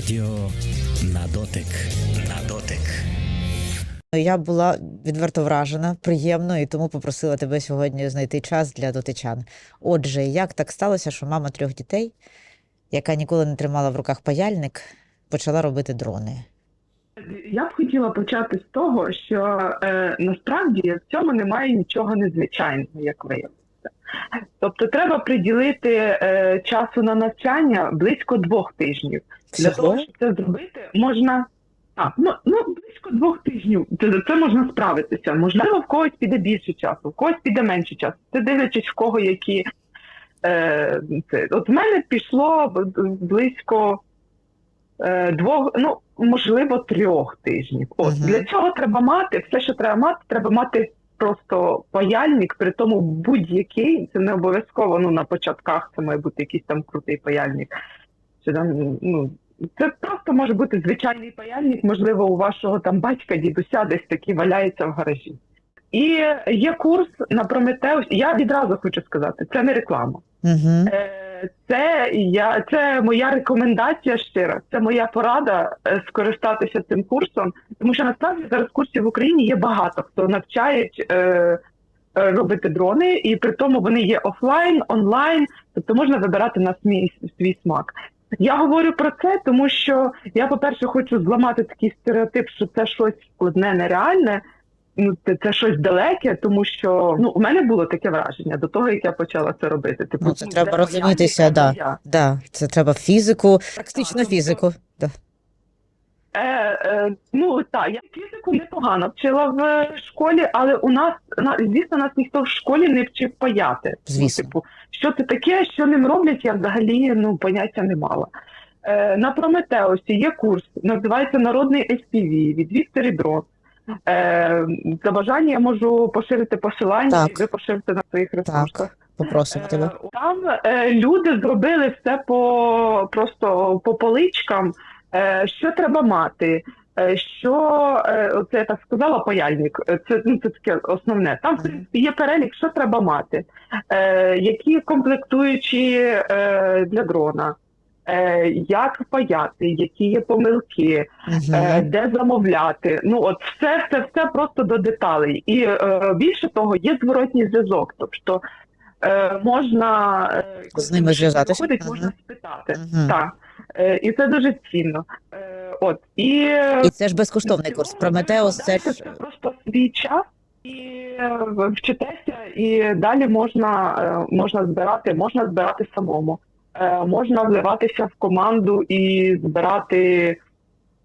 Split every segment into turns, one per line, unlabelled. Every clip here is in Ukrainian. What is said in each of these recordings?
Радіо на дотик. На дотик.
Я була відверто вражена, приємно, і тому попросила тебе сьогодні знайти час для дотичан. Отже, як так сталося, що мама трьох дітей, яка ніколи не тримала в руках паяльник, почала робити дрони?
Я б хотіла почати з того, що е, насправді в цьому немає нічого незвичайного, як виявилося. Тобто треба приділити е, часу на навчання близько двох тижнів. Для того, щоб це зробити, можна. А, ну, ну близько двох тижнів. Це, це можна справитися. Можливо, в когось піде більше часу, в когось піде менше часу. Це дивлячись, в кого які. Е, це. От в мене пішло близько е, двох, ну можливо, трьох тижнів. От
Мгм.
для цього треба мати все, що треба мати, треба мати просто паяльник, при тому будь-який. Це не обов'язково. Ну на початках це має бути якийсь там крутий паяльник. Чи там ну. Це просто може бути звичайний паяльник, можливо, у вашого там батька, дідуся десь такий валяється в гаражі. І є курс на Прометеус. Я відразу хочу сказати, це не реклама.
Угу.
Е, Це я це моя рекомендація щира. Це моя порада е, скористатися цим курсом, тому що насправді зараз курсів в Україні є багато хто навчають е, е, робити дрони, і при тому вони є офлайн, онлайн, тобто можна вибирати на свій, свій смак. Я говорю про це, тому що я, по-перше, хочу зламати такий стереотип, що це щось складне, нереальне. Ну, це, це щось далеке, тому що ну у мене було таке враження до того, як я почала це робити. Типу,
Ну, це треба розумітися, да.
я?
Да, це треба фізику, практично фізику. Да.
Е, е, ну так, я фізику непогано вчила в школі, але у нас на звісно нас ніхто в школі не вчив паяти.
Звісно.
Ну, типу, що це таке, що ним роблять, я взагалі ну поняття не мала. Е, на Прометеусі є курс, називається Народний SPV від Вікторі Дрон. Е, за бажання я можу поширити посилання,
Так.
і ви поширите на своїх ресурсах.
Попросимо тебе.
Е, Там е, люди зробили все по просто по поличкам, е, що треба мати. е, Що е, оце я так сказала, паяльник. Це ну це таке основне. Там в принципі є перелік, що треба мати, е, які комплектуючі е, для дрона, як паяти, які є помилки, е,
Угу.
де замовляти. Ну от все, все, все просто до деталей. І е, більше того, є зворотній зв'язок. Тобто е, можна е,
З ними зв'язатися?
виходить, можна спитати.
Мгм.
Так. Е, і це дуже цінно. Е, от і,
І це ж безкоштовний курс. Прометеус це ж
Це просто свій час. І е, вчитеся, і далі можна, е, можна збирати, можна збирати самому. Е, Можна вливатися в команду і збирати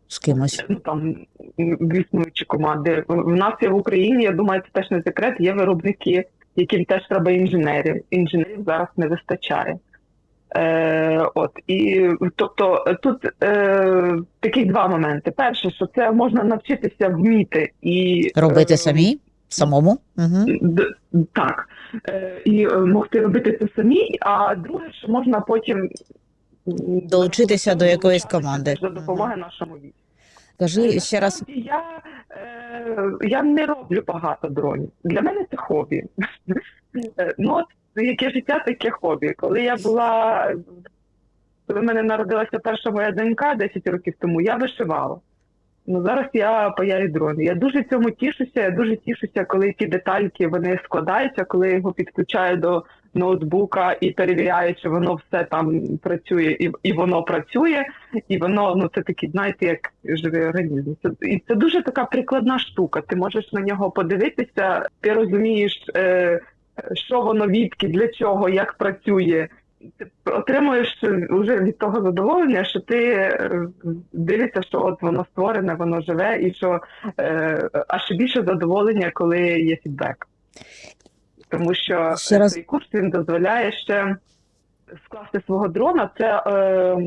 з кимось.
ну там існуючі команди. В нас є в Україні, я думаю, це теж не секрет, є виробники, яким теж треба інженерів. Інженерів зараз не вистачає. Е, от і тобто тут е, такі два моменти. Перше, що це можна навчитися вміти і
Робити самі, самому. Угу.
Так. Е, і е, могти робити це самі. А друге, що можна потім
Долучитися до якоїсь команди.
за допомоги нашому війську.
Кажи ще раз.
Я, е, я не роблю багато дронів. Для мене це хобі. Е, ну, от яке життя, таке хобі. Коли я була, коли в мене народилася перша моя донька 10 років тому, я вишивала. Ну зараз я паяю дрони. Я дуже цьому тішуся. Я дуже тішуся, коли ті детальки вони складаються, коли його підключаю до ноутбука і перевіряю, чи воно все там працює, і, і воно працює, і воно ну це такий, знаєте, як живий організм. Це і це дуже така прикладна штука. Ти можеш на нього подивитися, ти розумієш, е, що воно відки, для чого, як працює. Ти отримуєш вже від того задоволення, що ти е, дивишся, що от воно створене, воно живе, і що е, а ще більше задоволення, коли є фідбек. Тому що
Ще раз.
цей курс він дозволяє ще скласти свого дрона. Це е,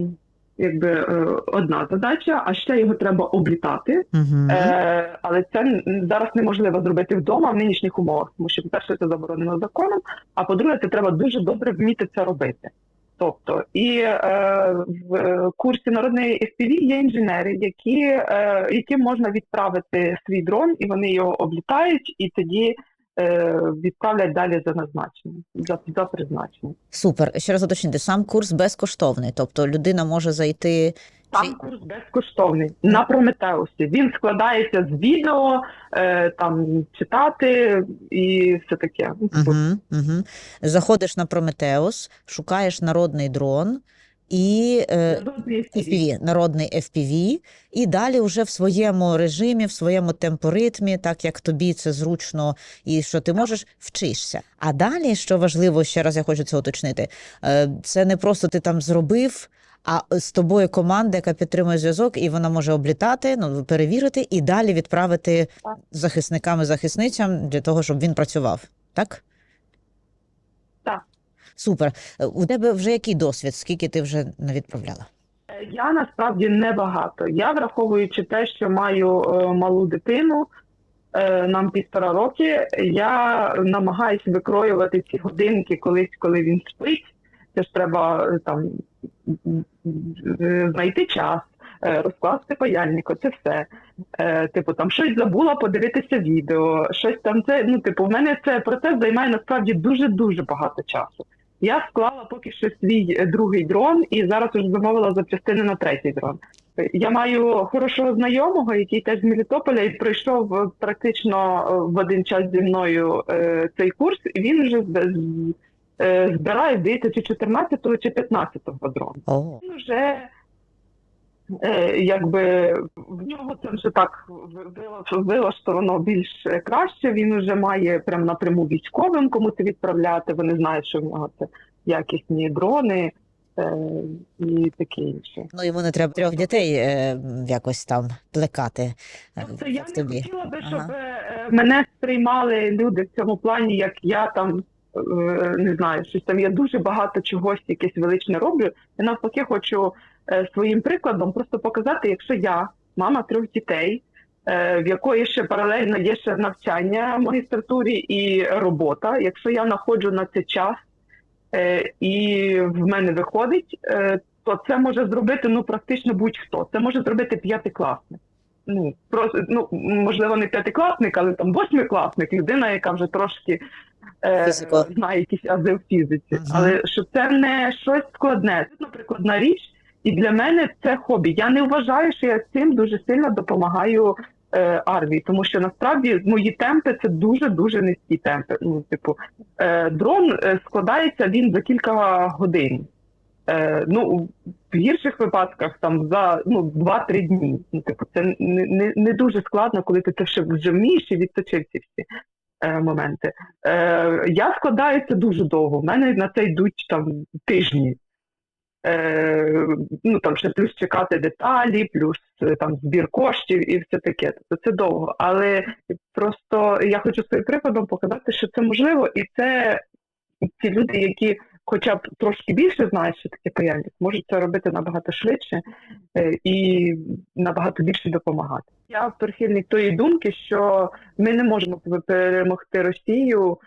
якби е, одна задача, а ще його треба облітати.
Угу.
Е, але це зараз неможливо зробити вдома в нинішніх умовах, тому що, по-перше, це заборонено законом, а по-друге, це треба дуже добре вміти це робити. Тобто, і е, в е, курсі народної FPV є інженери, які, е, яким можна відправити свій дрон, і вони його облітають, і тоді відправлять далі за назначенням, за, за призначенням.
Супер. Ще раз уточнити, сам курс безкоштовний, тобто людина може зайти
Сам курс безкоштовний на Прометеусі. Він складається з відео, е, там читати і все таке.
Угу, угу. Заходиш на Прометеус, шукаєш народний дрон і е,
народний.
FPV, народний FPV, і далі вже в своєму режимі, в своєму темпоритмі, так як тобі це зручно і що ти можеш, вчишся. А далі, що важливо, ще раз я хочу це уточнити, е, це не просто ти там зробив. А з тобою команда, яка підтримує зв'язок, і вона може облітати, ну перевірити і далі відправити захисникам і захисницям для того, щоб він працював. Так. Супер. Е, У тебе вже який досвід? Скільки ти вже не відправляла?
Я насправді небагато. Я враховуючи те, що маю е, малу дитину, е, нам півтора роки, я намагаюся викроювати ці годинки колись, коли він спить. Це ж треба там знайти час, розкласти паяльник, оце все. Типу, там щось забула подивитися відео, щось там це. Ну, типу, в мене це процес займає насправді дуже дуже багато часу. Я склала поки що свій е, другий дрон і зараз вже замовила запчастини на третій дрон. Е, Я маю хорошого знайомого, який теж з Мелітополя і пройшов е, практично в один час зі мною цей курс, і він вже збирає, здається, чи 14-го, чи 15-го дрон. Він вже якби в нього це вже так ви- вила- вилаштовано більш е, краще. Він вже має прям напряму військовим, кому це відправляти. Вони знають, що в нього це якісні дрони е, і таке інше.
ну йому не треба трьох дітей е, якось там плекати, е,
Тобто я не
тобі.
хотіла би, щоб
Ага.
е, мене сприймали люди в цьому плані, як я там е, не знаю, щось там я дуже багато чогось якесь величне роблю. Я навпаки хочу е, своїм прикладом просто показати, якщо я, мама трьох дітей, е, в якої ще паралельно є ще навчання в магістратурі і робота. Якщо я знаходжу на це час е, і в мене виходить, е, то це може зробити ну практично будь-хто. Це може зробити п'ятикласник. Ну просто ну можливо не п'ятикласник, але там восьмикласник, людина, яка вже трошки е, знає якісь ази в фізиці.
Мгм.
Але що це не щось складне. Це наприклад на річ, і для мене це хобі. Я не вважаю, що я цим дуже сильно допомагаю е, армії, тому що насправді мої темпи це дуже дуже низькі темпи. Ну, типу, е, дрон е, складається він за кілька годин. Е, ну, в гірших випадках там за ну, 2-3 дні. Ну, типу, це не, не, не дуже складно, коли ти це ще вже вмієш і відточив ці всі е, моменти. Е, я складаю це дуже довго. В мене на це йдуть там тижні. Е, ну там ще плюс чекати деталі, плюс е, там збір коштів і все таке. Тобто це довго. Але просто я хочу своїм прикладом показати, що це можливо, і це ті люди, які хоча б трошки більше знають, що таке паяльник, можуть це робити набагато швидше е, і набагато більше допомагати. Я прихильник тої думки, що ми не можемо перемогти Росію.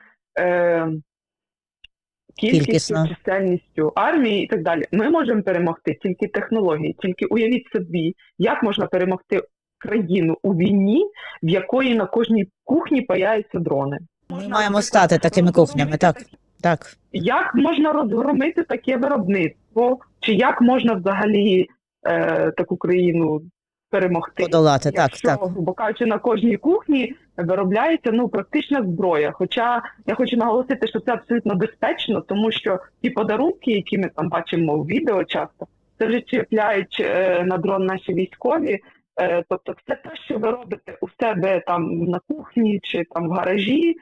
Кількістю, чисельністю армії і так далі. Ми можемо перемогти тільки технології, тільки уявіть собі, як можна перемогти країну у війні, в якої на кожній кухні паяються дрони.
Ми маємо стати такими кухнями, так. Так.
як можна розгромити таке виробництво, чи як можна взагалі е, таку країну перемогти?
Подолати, так,
Якщо,
так.
грубо кажучи, на кожній кухні виробляється ну практична зброя. Хоча я хочу наголосити, що це абсолютно безпечно, тому що ті подарунки, які ми там бачимо в відео, часто це вже чіпляють е, на дрон наші військові. Е, тобто, все те, що ви робите у себе там на кухні чи там в гаражі,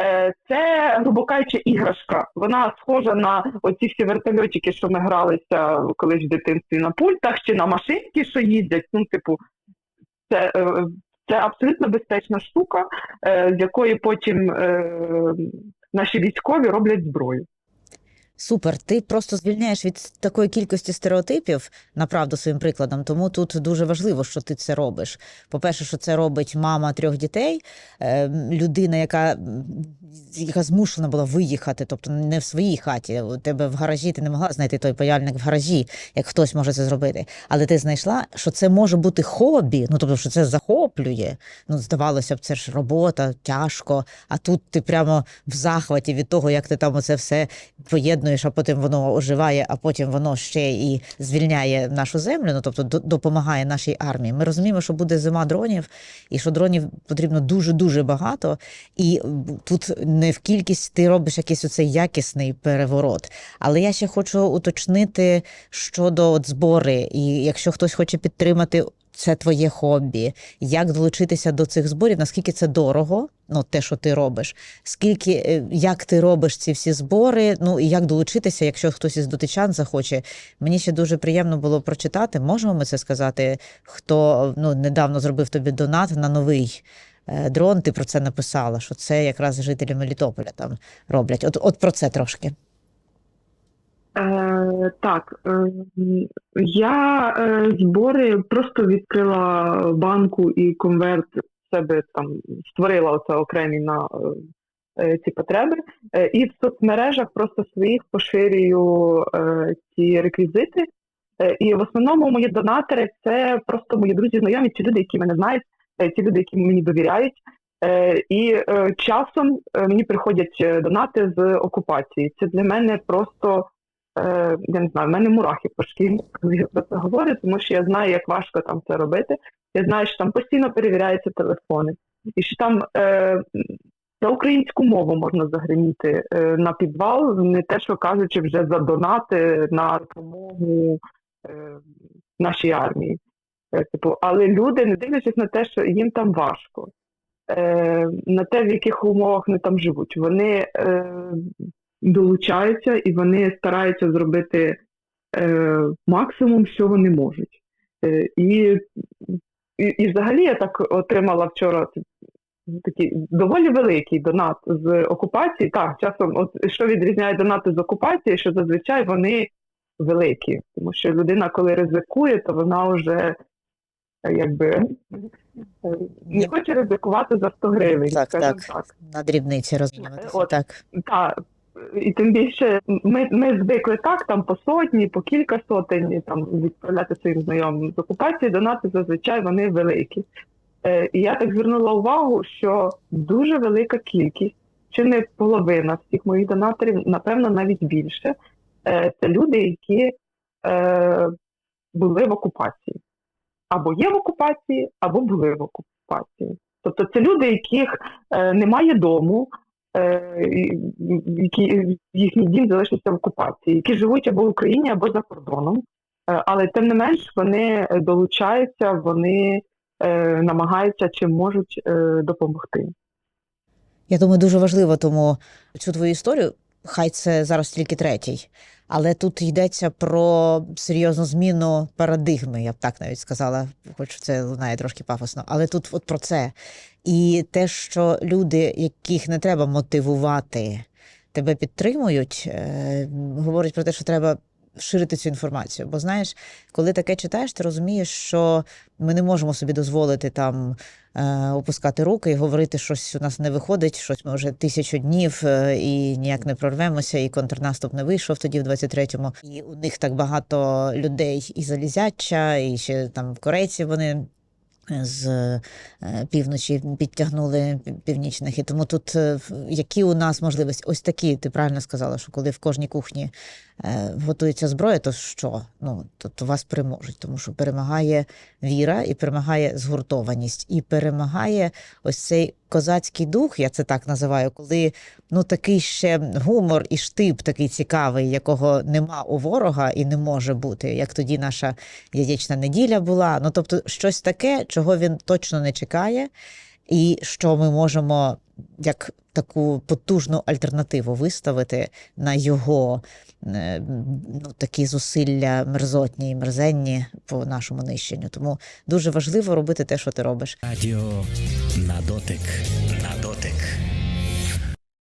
Е, Це, грубо кажучи, іграшка. Вона схожа на оці всі вертольотики, що ми гралися колись в дитинстві на пультах, чи на машинки, що їздять. Ну, типу, це, це абсолютно безпечна штука, е, з якої потім е, наші військові роблять зброю.
Супер. Ти просто звільняєш від такої кількості стереотипів, направду своїм прикладом. Тому тут дуже важливо, що ти це робиш. По-перше, що це робить мама трьох дітей, е, людина, яка, яка змушена була виїхати, тобто не в своїй хаті. У тебе в гаражі ти не могла знайти той паяльник в гаражі, як хтось може це зробити. Але ти знайшла, що це може бути хобі, ну тобто, що це захоплює. Ну, здавалося б, це ж робота, тяжко. А тут ти прямо в захваті від того, як ти там оце все поєднуєш поєднуєш, а потім воно оживає, а потім воно ще і звільняє нашу землю, ну тобто до- допомагає нашій армії. Ми розуміємо, що буде зима дронів, і що дронів потрібно дуже дуже багато. І тут не в кількість ти робиш якийсь оцей якісний переворот. Але я ще хочу уточнити щодо от збори, і якщо хтось хоче підтримати. Це твоє хобі. Як долучитися до цих зборів? Наскільки це дорого? Ну, те, що ти робиш, скільки е, як ти робиш ці всі збори? Ну і як долучитися, якщо хтось із дотичан захоче. Мені ще дуже приємно було прочитати. Можемо ми це сказати? Хто ну недавно зробив тобі донат на новий е, дрон? Ти про це написала, що це якраз жителі Мелітополя там роблять. От, от про це трошки.
Е, так, е, я е, збори просто відкрила банку і конверт себе там створила оце окремі на е, е, ці потреби. Е, і в соцмережах просто своїх поширюю ці реквізити. І в основному мої донатори це просто мої друзі, знайомі, ці люди, які мене знають, ті люди, які мені довіряють. І часом мені приходять донати з окупації. Це для мене просто е, я не знаю, в мене мурахи по шкірі, коли я про це говорю, тому що я знаю, як важко там це робити. Я знаю, що там постійно перевіряються телефони, і що там е, за українську мову можна загриміти е, на підвал, не те, що кажучи, вже за донати на допомогу е, нашій армії. Е, Типу, але люди, не дивлячись на те, що їм там важко, е, на те, в яких умовах вони там живуть, вони е, долучаються і вони стараються зробити е, максимум, що вони можуть. Е, і, і, і взагалі я так отримала вчора такий доволі великий донат з окупації. Так, часом, от що відрізняє донати з окупації, що зазвичай вони великі, тому що людина, коли ризикує, то вона вже е, якби не хоче ризикувати за 100 гривень.
Так, так.
так.
На дрібниці розмовитися.
От.
Так.
Так, і тим більше ми, ми звикли так, там по сотні, по кілька сотень там відправляти своїм знайомим з окупації, донати зазвичай вони великі. Е, і я так звернула увагу, що дуже велика кількість, чи не половина всіх моїх донаторів, напевно, навіть більше. Е, це люди, які е, були в окупації. Або є в окупації, або були в окупації. Тобто це люди, яких е, немає дому, які їхній дім залишиться в окупації, які живуть або в Україні, або за кордоном. Е, Але тим не менш вони е, долучаються, вони е, намагаються чи можуть е, допомогти.
Я думаю, дуже важливо тому цю твою історію. Хай це зараз тільки третій, але тут йдеться про серйозну зміну парадигми, я б так навіть сказала, хоч це лунає трошки пафосно. Але тут от про це. І те, що люди, яких не треба мотивувати, тебе підтримують, е, говорить про те, що треба ширити цю інформацію. Бо знаєш, коли таке читаєш, ти розумієш, що ми не можемо собі дозволити там е, опускати руки і говорити, щось у нас не виходить, щось ми вже тисячу днів е, і ніяк не прорвемося, і контрнаступ не вийшов тоді, в 23-му. І у них так багато людей і залізяча, і ще там корейці вони. З е, півночі підтягнули північних, і тому тут які у нас можливості? Ось такі, ти правильно сказала, що коли в кожній кухні готується зброя, то що? Ну то, то вас переможуть, тому що перемагає віра, і перемагає згуртованість, і перемагає ось цей козацький дух, я це так називаю, коли ну такий ще гумор і штип такий цікавий, якого нема у ворога і не може бути, як тоді наша яєчна неділя була. Ну тобто, щось таке, чого він точно не чекає, і що ми можемо як таку потужну альтернативу виставити на його е, ну, такі зусилля мерзотні і мерзенні по нашому нищенню. Тому дуже важливо робити те, що ти робиш.
Радіо. На дотик.